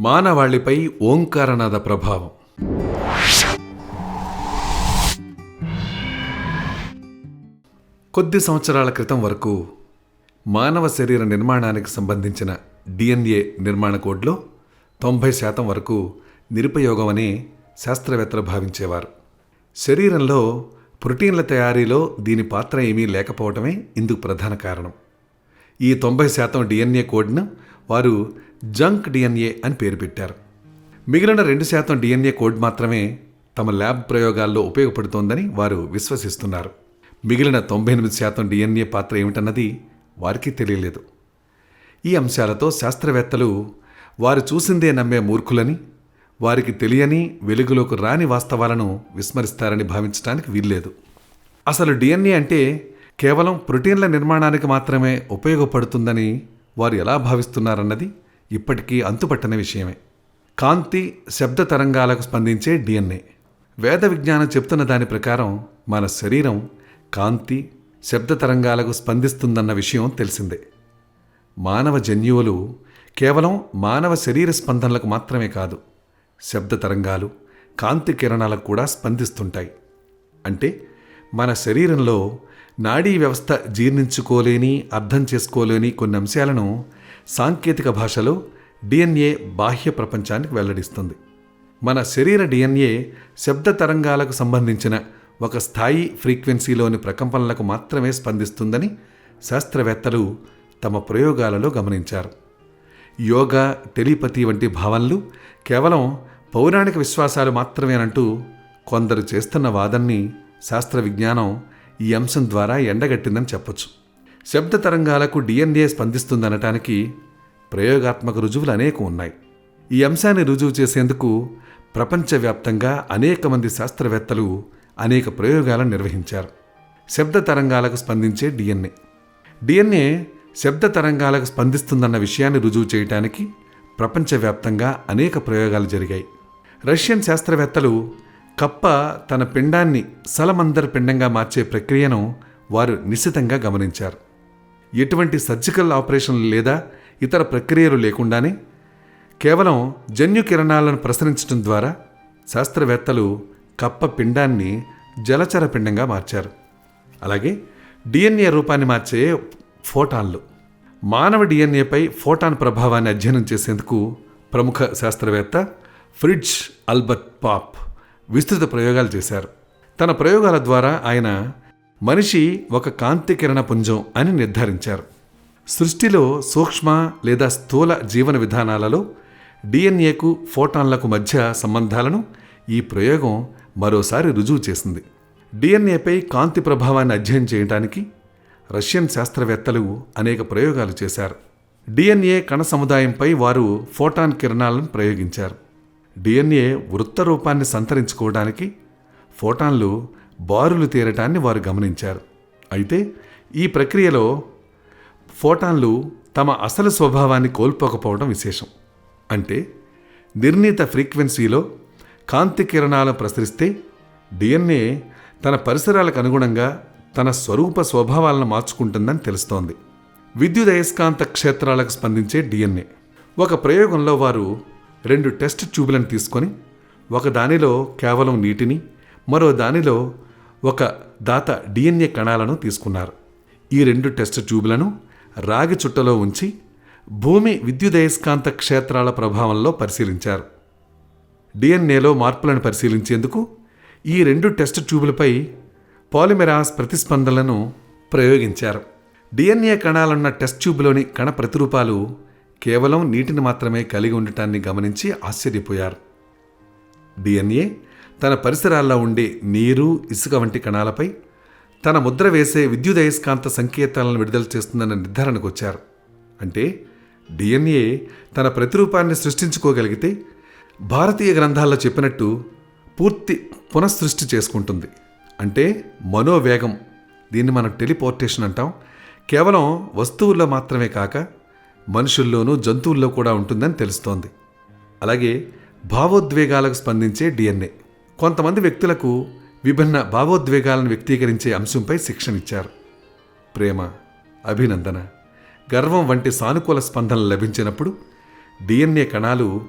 మానవాళిపై ఓంకారనాద ప్రభావం. కొద్ది సంవత్సరాల క్రితం వరకు మానవ శరీర నిర్మాణానికి సంబంధించిన డిఎన్ఏ నిర్మాణ కోడ్లో తొంభై శాతం వరకు నిరుపయోగం అని శాస్త్రవేత్తలు భావించేవారు. శరీరంలో ప్రోటీన్ల తయారీలో దీని పాత్ర ఏమీ లేకపోవటమే ఇందుకు ప్రధాన కారణం. ఈ తొంభై శాతం డిఎన్ఏ కోడ్ను వారు జంక్ డిఎన్ఏ అని పేరు పెట్టారు. మిగిలిన రెండు శాతం డిఎన్ఏ కోడ్ మాత్రమే తమ ల్యాబ్ ప్రయోగాల్లో ఉపయోగపడుతోందని వారు విశ్వసిస్తున్నారు. మిగిలిన తొంభై ఎనిమిది శాతం డిఎన్ఏ పాత్ర ఏమిటన్నది వారికి తెలియలేదు. ఈ అంశాలతో శాస్త్రవేత్తలు వారు చూసిందే నమ్మే మూర్ఖులని వారికి తెలియని వెలుగులోకి రాని వాస్తవాలను విస్మరిస్తారని భావించడానికి వీల్లేదు. అసలు డిఎన్ఏ అంటే కేవలం ప్రోటీన్ల నిర్మాణానికి మాత్రమే ఉపయోగపడుతుందని వారు ఎలా భావిస్తున్నారన్నది ఇప్పటికీ అంతుపట్టని విషయమే. కాంతి శబ్ద తరంగాలకు స్పందించే డిఎన్ఏ. వేద విజ్ఞానం చెప్తున్న దాని ప్రకారం మన శరీరం కాంతి శబ్ద తరంగాలకు స్పందిస్తుందన్న విషయం తెలిసిందే. మానవ జన్యువులు కేవలం మానవ శరీర స్పందనలకు మాత్రమే కాదు శబ్ద తరంగాలు కాంతి కిరణాలకు కూడా స్పందిస్తుంటాయి. అంటే మన శరీరంలో నాడీ వ్యవస్థ జీర్ణించుకోలేని అర్థం చేసుకోలేని కొన్ని అంశాలను సాంకేతిక భాషలో డిఎన్ఏ బాహ్య ప్రపంచానికి వెల్లడిస్తుంది. మన శరీర డిఎన్ఏ శబ్ద తరంగాలకు సంబంధించిన ఒక స్థాయి ఫ్రీక్వెన్సీలోని ప్రకంపనలకు మాత్రమే స్పందిస్తుందని శాస్త్రవేత్తలు తమ ప్రయోగాలలో గమనించారు. యోగా టెలిపతి వంటి భావనలు కేవలం పౌరాణిక విశ్వాసాలు మాత్రమేనంటూ కొందరు చేస్తున్న వాదన్ని శాస్త్ర విజ్ఞానం ఈ అంశం ద్వారా ఎండగట్టిందని చెప్పొచ్చు. శబ్ద తరంగాలకు డిఎన్ఏ స్పందిస్తుందనటానికి ప్రయోగాత్మక రుజువులు అనేకం ఉన్నాయి. ఈ అంశాన్ని రుజువు చేసేందుకు ప్రపంచవ్యాప్తంగా అనేక మంది శాస్త్రవేత్తలు అనేక ప్రయోగాలను నిర్వహించారు. శబ్ద తరంగాలకు స్పందించే డిఎన్ఏ. డిఎన్ఏ శబ్ద తరంగాలకు స్పందిస్తుందన్న విషయాన్ని రుజువు చేయటానికి ప్రపంచవ్యాప్తంగా అనేక ప్రయోగాలు జరిగాయి. రష్యన్ శాస్త్రవేత్తలు కప్ప తన పిండాన్ని సలమందర్ పిండంగా మార్చే ప్రక్రియను వారు నిశితంగా గమనించారు. ఎటువంటి సర్జికల్ ఆపరేషన్లు లేదా ఇతర ప్రక్రియలు లేకుండానే కేవలం జన్యు కిరణాలను ప్రసరించడం ద్వారా శాస్త్రవేత్తలు కప్ప పిండాన్ని జలచర పిండంగా మార్చారు. అలాగే డిఎన్ఏ రూపాన్ని మార్చే ఫోటాన్లు మానవ డిఎన్ఏపై ఫోటాన్ ప్రభావాన్ని అధ్యయనం చేసేందుకు ప్రముఖ శాస్త్రవేత్త ఫ్రిడ్జ్ అల్బర్ట్ పాప్ విస్తృత ప్రయోగాలు చేశారు. తన ప్రయోగాల ద్వారా ఆయన మనిషి ఒక కాంతి కిరణ పుంజం అని నిర్ధారించారు. సృష్టిలో సూక్ష్మ లేదా స్థూల జీవన విధానాలలో డిఎన్ఏకు ఫోటాన్లకు మధ్య సంబంధాలను ఈ ప్రయోగం మరోసారి రుజువు చేసింది. డిఎన్ఏపై కాంతి ప్రభావాన్ని అధ్యయనం చేయడానికి రష్యన్ శాస్త్రవేత్తలు అనేక ప్రయోగాలు చేశారు. డిఎన్ఏ కణ సముదాయంపై వారు ఫోటాన్ కిరణాలను ప్రయోగించారు. డిఎన్ఏ వృత్త రూపాన్ని సంతరించుకోవడానికి ఫోటాన్లు బారులు తీరటాన్ని వారు గమనించారు. అయితే ఈ ప్రక్రియలో ఫోటాన్లు తమ అసలు స్వభావాన్ని కోల్పోకపోవడం విశేషం. అంటే నిర్ణీత ఫ్రీక్వెన్సీలో కాంతి కిరణాలను ప్రసరిస్తే డిఎన్ఏ తన పరిసరాలకు అనుగుణంగా తన స్వరూప స్వభావాలను మార్చుకుంటుందని తెలుస్తోంది. విద్యుదయస్కాంత క్షేత్రాలకు స్పందించే డిఎన్ఏ. ఒక ప్రయోగంలో వారు రెండు టెస్ట్ ట్యూబులను తీసుకొని ఒక దానిలో కేవలం నీటిని మరో దానిలో ఒక దాత డిఎన్ఏ కణాలను తీసుకున్నారు. ఈ రెండు టెస్ట్ ట్యూబులను రాగి చుట్టలో ఉంచి భూమి విద్యుదయస్కాంత క్షేత్రాల ప్రభావంలో పరిశీలించారు. డిఎన్ఏలో మార్పులను పరిశీలించేందుకు ఈ రెండు టెస్ట్ ట్యూబులపై పాలిమెరాస్ ప్రతిస్పందనలను ప్రయోగించారు. డిఎన్ఏ కణాలున్న టెస్ట్ ట్యూబ్లోని కణ ప్రతిరూపాలు కేవలం నీటిని మాత్రమే కలిగి ఉండటాన్ని గమనించి ఆశ్చర్యపోయారు. డిఎన్ఏ తన పరిసరాల్లో ఉండే నీరు ఇసుక వంటి కణాలపై తన ముద్ర వేసే విద్యుదయస్కాంత సంకేతాలను విడుదల చేస్తుందన్న నిర్ధారణకు వచ్చారు. అంటే డిఎన్ఏ తన ప్రతిరూపాన్ని సృష్టించుకోగలిగితే భారతీయ గ్రంథాల్లో చెప్పినట్టు పూర్తి పునఃసృష్టి చేసుకుంటుంది. అంటే మనోవేగం దీన్ని మనం టెలిపోర్టేషన్ అంటాం. కేవలం వస్తువుల్లో మాత్రమే కాక మనుషుల్లోనూ జంతువుల్లో కూడా ఉంటుందని తెలుస్తోంది. అలాగే భావోద్వేగాలకు స్పందించే డిఎన్ఏ. కొంతమంది వ్యక్తులకు విభిన్న భావోద్వేగాలను వ్యక్తీకరించే అంశంపై శిక్షణ ఇచ్చారు ప్రేమ అభినందన గర్వం వంటి సానుకూల స్పందనలు లభించినప్పుడు డిఎన్ఏ కణాలు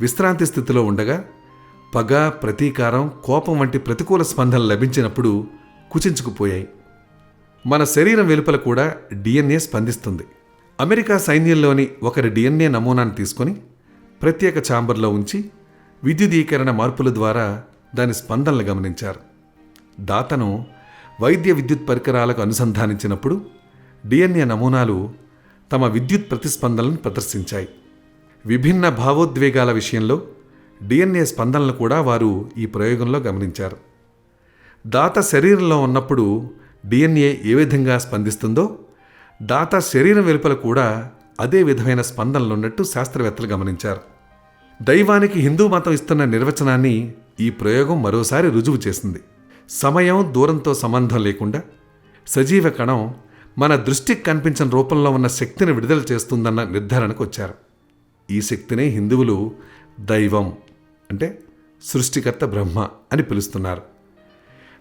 విశ్రాంతి స్థితిలో ఉండగా పగ ప్రతీకారం కోపం వంటి ప్రతికూల స్పందనలు లభించినప్పుడు కుచించుకుపోయాయి. మన శరీరం వెలుపల కూడా డిఎన్ఏ స్పందిస్తుంది. అమెరికా సైన్యంలోని ఒకరి డిఎన్ఏ నమూనాను తీసుకొని ప్రత్యేక ఛాంబర్లో ఉంచి విద్యుదీకరణ మార్పుల ద్వారా దాని స్పందనలు గమనించారు. దాతను వైద్య విద్యుత్ పరికరాలకు అనుసంధానించినప్పుడు డిఎన్ఏ నమూనాలు తమ విద్యుత్ ప్రతిస్పందనలను ప్రదర్శించాయి. విభిన్న భావోద్వేగాల విషయంలో డిఎన్ఏ స్పందనలు కూడా వారు ఈ ప్రయోగంలో గమనించారు. దాత శరీరంలో ఉన్నప్పుడు డిఎన్ఏ ఏ విధంగా స్పందిస్తుందో దాత శరీరం వెలుపల కూడా అదే విధమైన స్పందనలు ఉన్నట్టు శాస్త్రవేత్తలు గమనించారు. దైవానికి హిందూ మతం ఇస్తున్న నిర్వచనాన్ని ఈ ప్రయోగం మరోసారి రుజువు చేసింది. సమయం దూరంతో సంబంధం లేకుండా సజీవ కణం మన దృష్టికి కనిపించిన రూపంలో ఉన్న శక్తిని విడుదల చేస్తుందన్న నిర్ధారణకు వచ్చారు. ఈ శక్తినే హిందువులు దైవం అంటే సృష్టికర్త బ్రహ్మ అని పిలుస్తున్నారు.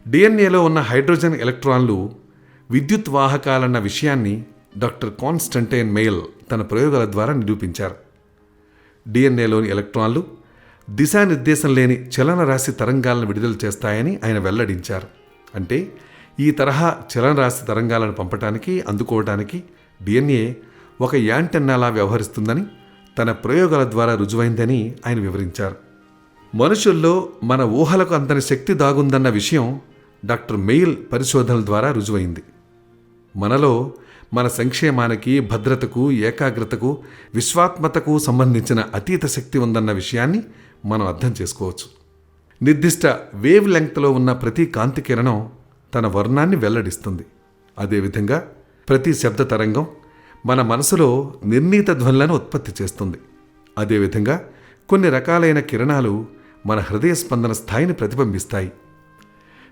డిఎన్ఏలో ఉన్న హైడ్రోజన్ ఎలక్ట్రాన్లు విద్యుత్ వాహకాలన్న విషయాన్ని డాక్టర్ కాన్స్టంటైన్ మెయిల్ తన ప్రయోగాల ద్వారా నిరూపించారు. డిఎన్ఏలోని ఎలక్ట్రాన్లు దిశానిర్దేశం లేని చలనరాశి తరంగాలను విడుదల చేస్తాయని ఆయన వెల్లడించారు. అంటే ఈ తరహా చలనరాశి తరంగాలను పంపటానికి అందుకోవటానికి డిఎన్ఏ ఒక యాంటెన్నాలా వ్యవహరిస్తుందని తన ప్రయోగాల ద్వారా రుజువైందని ఆయన వివరించారు. మనుషుల్లో మన ఊహలకు అంతని శక్తి దాగుందన్న విషయం డాక్టర్ మెయిల్ పరిశోధనల ద్వారా రుజువైంది. మనలో మన సంక్షేమానికి భద్రతకు ఏకాగ్రతకు విశ్వాత్మతకు సంబంధించిన అతీత శక్తి ఉందన్న విషయాన్ని మనం అర్థం చేసుకోవచ్చు. నిర్దిష్ట వేవ్ లెంగ్త్లో ఉన్న ప్రతి కాంతి కిరణం తన వర్ణాన్ని వెల్లడిస్తుంది. అదేవిధంగా ప్రతి శబ్ద తరంగం మన మనసులో నిర్ణీత ధ్వనులను ఉత్పత్తి చేస్తుంది. అదేవిధంగా కొన్ని రకాలైన కిరణాలు మన హృదయ స్పందన స్థాయిని ప్రతిబింబిస్తాయి.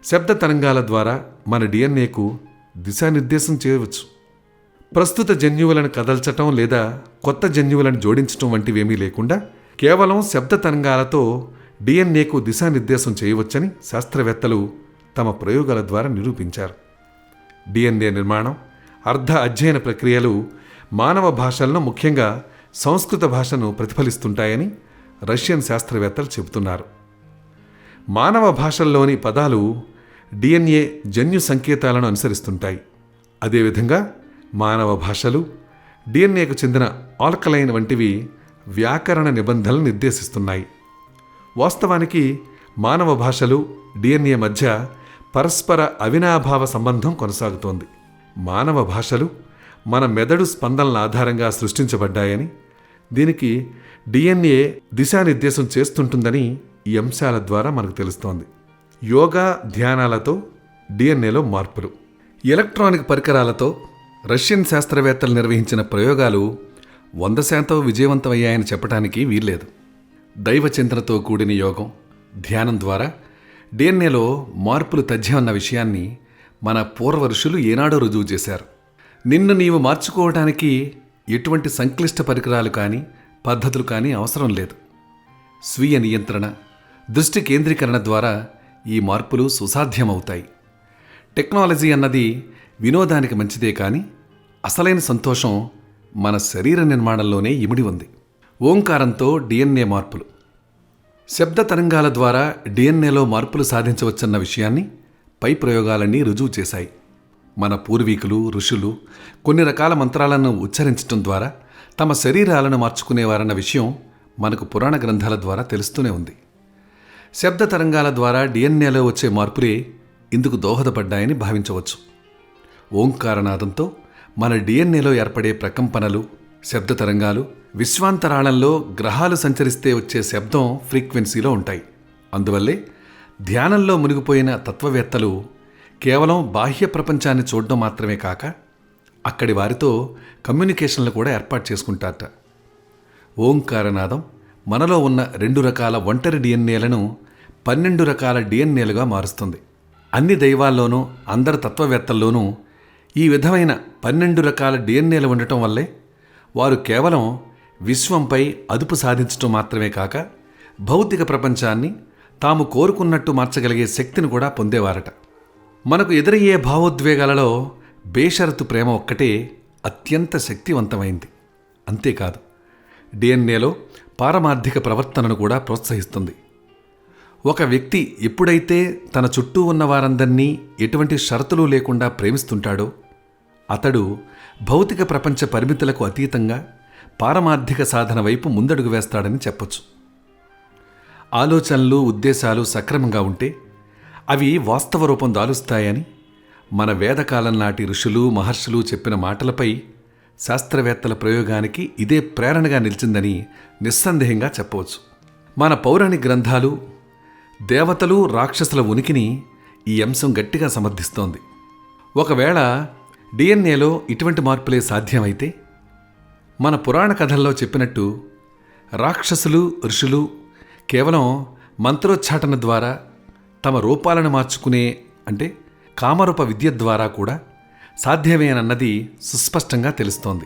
శబ్ద తరంగాల ద్వారా మన డిఎన్ఏకు దిశానిర్దేశం చేయవచ్చు. ప్రస్తుత జన్యువులను కదల్చటం లేదా కొత్త జన్యువులను జోడించటం వంటివేమీ లేకుండా కేవలం శబ్ద తరంగాలతో డిఎన్ఏకు దిశానిర్దేశం చేయవచ్చని శాస్త్రవేత్తలు తమ ప్రయోగాల ద్వారా నిరూపించారు. డిఎన్ఏ నిర్మాణం అర్ధ అధ్యయన ప్రక్రియలు మానవ భాషలను ముఖ్యంగా సంస్కృత భాషను ప్రతిఫలిస్తుంటాయని రష్యన్ శాస్త్రవేత్తలు చెబుతున్నారు. మానవ భాషల్లోని పదాలు డిఎన్ఏ జన్యు సంకేతాలను అనుసరిస్తుంటాయి. అదేవిధంగా మానవ భాషలు డిఎన్ఏకు చెందిన ఆల్కలైన్ వంటివి వ్యాకరణ నిబంధనలు నిర్దేశిస్తున్నాయి. వాస్తవానికి మానవ భాషలు డిఎన్ఏ మధ్య పరస్పర అవినాభావ సంబంధం కొనసాగుతోంది. మానవ భాషలు మన మెదడు స్పందనల ఆధారంగా సృష్టించబడ్డాయని దీనికి డిఎన్ఏ దిశానిర్దేశం చేస్తుంటుందని ఈ అంశాల ద్వారా మనకు తెలుస్తోంది. యోగా ధ్యానాలతో డిఎన్ఏలో మార్పులు. ఎలక్ట్రానిక్ పరికరాలతో రష్యన్ శాస్త్రవేత్తలు నిర్వహించిన ప్రయోగాలు వంద శాతం విజయవంతమయ్యాయని చెప్పడానికి వీల్లేదు. దైవచింతనతో కూడిన యోగం ధ్యానం ద్వారా డిఎన్ఏలో మార్పులు తథ్యమన్న విషయాన్ని మన పూర్వరుషులు ఏనాడో రుజువు చేశారు. నిన్ను నీవు మార్చుకోవడానికి ఎటువంటి సంక్లిష్ట పరికరాలు కానీ పద్ధతులు కానీ అవసరం లేదు. స్వీయ నియంత్రణ దృష్టి కేంద్రీకరణ ద్వారా ఈ మార్పులు సుసాధ్యమవుతాయి. టెక్నాలజీ అన్నది వినోదానికి మంచిదే కానీ అసలైన సంతోషం మన శరీర నిర్మాణంలోనే ఇమిడి ఉంది. ఓంకారంతో డిఎన్ఏ మార్పులు. శబ్ద తరంగాల ద్వారా డిఎన్ఏలో మార్పులు సాధించవచ్చన్న విషయాన్ని పై ప్రయోగాలన్నీ రుజువు చేశాయి. మన పూర్వీకులు ఋషులు కొన్ని రకాల మంత్రాలను ఉచ్చరించటం ద్వారా తమ శరీరాలను మార్చుకునేవారన్న విషయం మనకు పురాణ గ్రంథాల ద్వారా తెలుస్తూనే ఉంది. శబ్ద తరంగాల ద్వారా డిఎన్ఏలో వచ్చే మార్పులే ఇందుకు దోహదపడ్డాయని భావించవచ్చు. ఓంకారనాదంతో మన డిఎన్ఏలో ఏర్పడే ప్రకంపనలు శబ్ద తరంగాలు విశ్వాంతరాళంలో గ్రహాలు సంచరిస్తే వచ్చే శబ్దం ఫ్రీక్వెన్సీలో ఉంటాయి. అందువల్లే ధ్యానంలో మునిగిపోయిన తత్వవేత్తలు కేవలం బాహ్య ప్రపంచాన్ని చూడడం మాత్రమే కాక అక్కడి వారితో కమ్యూనికేషన్లు కూడా ఏర్పాటు చేసుకుంటారట. ఓంకారనాదం మనలో ఉన్న రెండు రకాల ఒంటరి డిఎన్ఏలను పన్నెండు రకాల డిఎన్ఏలుగా మారుస్తుంది. అన్ని దైవాల్లోనూ అందరి తత్వవేత్తల్లోనూ ఈ విధమైన పన్నెండు రకాల డిఎన్ఏలు ఉండటం వల్లే వారు కేవలం విశ్వంపై అదుపు సాధించటం మాత్రమే కాక భౌతిక ప్రపంచాన్ని తాము కోరుకున్నట్టు మార్చగలిగే శక్తిని కూడా పొందేవారట. మనకు ఎదురయ్యే భావోద్వేగాలలో బేషరతు ప్రేమ ఒక్కటే అత్యంత శక్తివంతమైంది. అంతేకాదు డిఎన్ఏలో పారమార్థిక ప్రవర్తనను కూడా ప్రోత్సహిస్తుంది. ఒక వ్యక్తి ఎప్పుడైతే తన చుట్టూ ఉన్న వారందరినీ ఎటువంటి షరతులు లేకుండా ప్రేమిస్తుంటాడో అతడు భౌతిక ప్రపంచ పరిమితులకు అతీతంగా పారమార్థిక సాధన వైపు ముందడుగు వేస్తాడని చెప్పొచ్చు. ఆలోచనలు ఉద్దేశాలు సక్రమంగా ఉంటే అవి వాస్తవ రూపం దాలుస్తాయని మన వేదకాలం నాటి ఋషులు మహర్షులు చెప్పిన మాటలపై శాస్త్రవేత్తల ప్రయోగానికి ఇదే ప్రేరణగా నిలిచిందని నిస్సందేహంగా చెప్పవచ్చు. మన పౌరాణిక గ్రంథాలు దేవతలు రాక్షసుల ఉనికిని ఈ అంశం గట్టిగా సమర్థిస్తోంది. ఒకవేళ డిఎన్ఏలో ఇటువంటి మార్పులే సాధ్యమైతే మన పురాణ కథల్లో చెప్పినట్టు రాక్షసులు ఋషులు కేవలం మంత్రోచ్చాటన ద్వారా తమ రూపాలను మార్చుకునే అంటే కామరూప విద్య ద్వారా కూడా సాధ్యమేనన్నది సుస్పష్టంగా తెలుస్తోంది.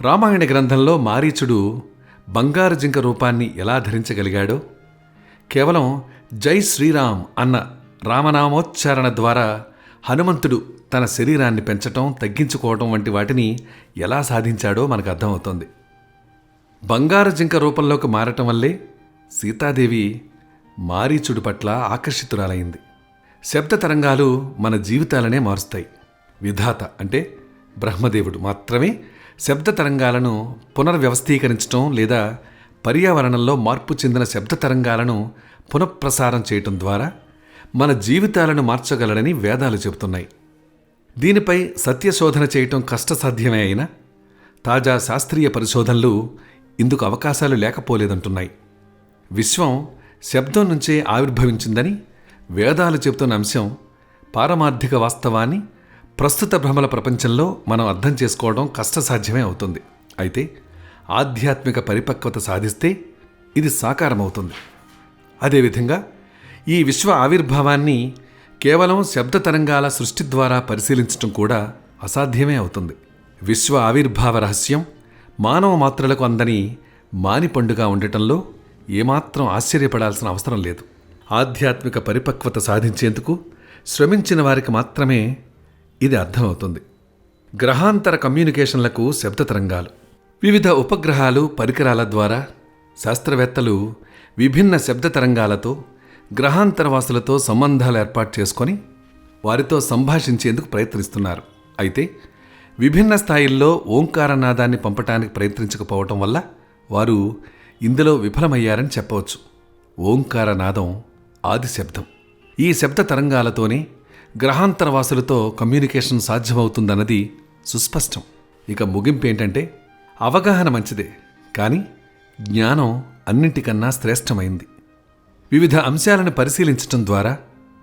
రామాయణ గ్రంథంలో మారీచుడు బంగారు జింక రూపాన్ని ఎలా ధరించగలిగాడో కేవలం జై శ్రీరామ్ అన్న రామనామోచ్చారణ ద్వారా హనుమంతుడు తన శరీరాన్ని పెంచటం తగ్గించుకోవటం వంటి వాటిని ఎలా సాధించాడో మనకు అర్థమవుతోంది. బంగారు జింక రూపంలోకి మారటం వల్లే సీతాదేవి మారీచుడు పట్ల ఆకర్షితురాలైంది. శబ్ద తరంగాలు మన జీవితాలనే మారుస్తాయి. విధాత అంటే బ్రహ్మదేవుడు మాత్రమే శబ్ద తరంగాలను పునర్వ్యవస్థీకరించడం లేదా పర్యావరణంలో మార్పు చెందిన శబ్ద తరంగాలను పునఃప్రసారం చేయటం ద్వారా మన జీవితాలను మార్చగలడని వేదాలు చెబుతున్నాయి. దీనిపై సత్యశోధన చేయటం కష్టసాధ్యమే అయినా తాజా శాస్త్రీయ పరిశోధనలు ఇందుకు అవకాశాలు లేకపోలేదంటున్నాయి. విశ్వం శబ్దం నుంచే ఆవిర్భవించిందని వేదాలు చెబుతున్న అంశం పారమార్థిక వాస్తవాన్ని ప్రస్తుత భ్రమల ప్రపంచంలో మనం అర్థం చేసుకోవడం కష్టసాధ్యమే అవుతుంది. అయితే ఆధ్యాత్మిక పరిపక్వత సాధిస్తే ఇది సాకారమవుతుంది. అదేవిధంగా ఈ విశ్వ ఆవిర్భావాన్ని కేవలం శబ్ద తరంగాల సృష్టి ద్వారా పరిశీలించడం కూడా అసాధ్యమే అవుతుంది. విశ్వ ఆవిర్భావ రహస్యం మానవ మాత్రలకు అందని మాని పండుగ ఉండటంలో ఏమాత్రం ఆశ్చర్యపడాల్సిన అవసరం లేదు. ఆధ్యాత్మిక పరిపక్వత సాధించేందుకు శ్రమించిన వారికి మాత్రమే ఇది అర్థమవుతుంది. గ్రహాంతర కమ్యూనికేషన్లకు శబ్ద తరంగాలు వివిధ ఉపగ్రహాలు పరికరాల ద్వారా శాస్త్రవేత్తలు విభిన్న శబ్ద తరంగాలతో గ్రహాంతరవాసులతో సంబంధాలు ఏర్పాటు చేసుకొని వారితో సంభాషించేందుకు ప్రయత్నిస్తున్నారు. అయితే విభిన్న స్థాయిల్లో ఓంకారనాదాన్ని పంపటానికి ప్రయత్నించకపోవటం వల్ల వారు ఇందులో విఫలమయ్యారని చెప్పవచ్చు. ఓంకారనాదం ఆది శబ్దం. ఈ శబ్ద తరంగాలతోనే గ్రహాంతరవాసులతో కమ్యూనికేషన్ సాధ్యమవుతుందన్నది సుస్పష్టం. ఇక ముగింపు ఏంటంటే అవగాహన మంచిదే. కానీ జ్ఞానం అన్నింటికన్నా శ్రేష్టమైంది. వివిధ అంశాలను పరిశీలించటం ద్వారా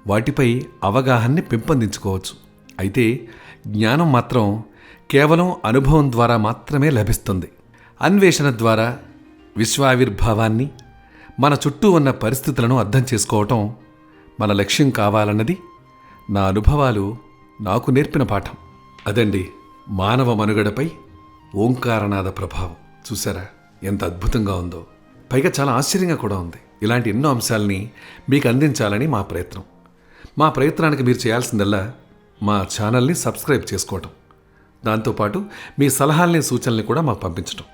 వాటిపై అవగాహన్ని పెంపొందించుకోవచ్చు. అయితే జ్ఞానం మాత్రం కేవలం అనుభవం ద్వారా మాత్రమే లభిస్తుంది. అన్వేషణ ద్వారా విశ్వావిర్భావాన్ని మన చుట్టూ ఉన్న పరిస్థితులను అర్థం చేసుకోవటం మన లక్ష్యం కావాలన్నది నా అనుభవాలు నాకు నేర్పిన పాఠం. అదండి మానవ మనుగడపై ఓంకారనాద ప్రభావం. చూసారా ఎంత అద్భుతంగా ఉందో. పైగా చాలా ఆశ్చర్యంగా కూడా ఉంది. ఇలాంటి ఎన్నో అంశాలని మీకు అందించాలని మా ప్రయత్నం. మా ప్రయత్నానికి మీరు చేయాల్సిందల్లా మా ఛానల్ని సబ్స్క్రైబ్ చేసుకోవటం. దాంతోపాటు మీ సలహాల్ని సూచనల్ని కూడా మాకు పంపించటం.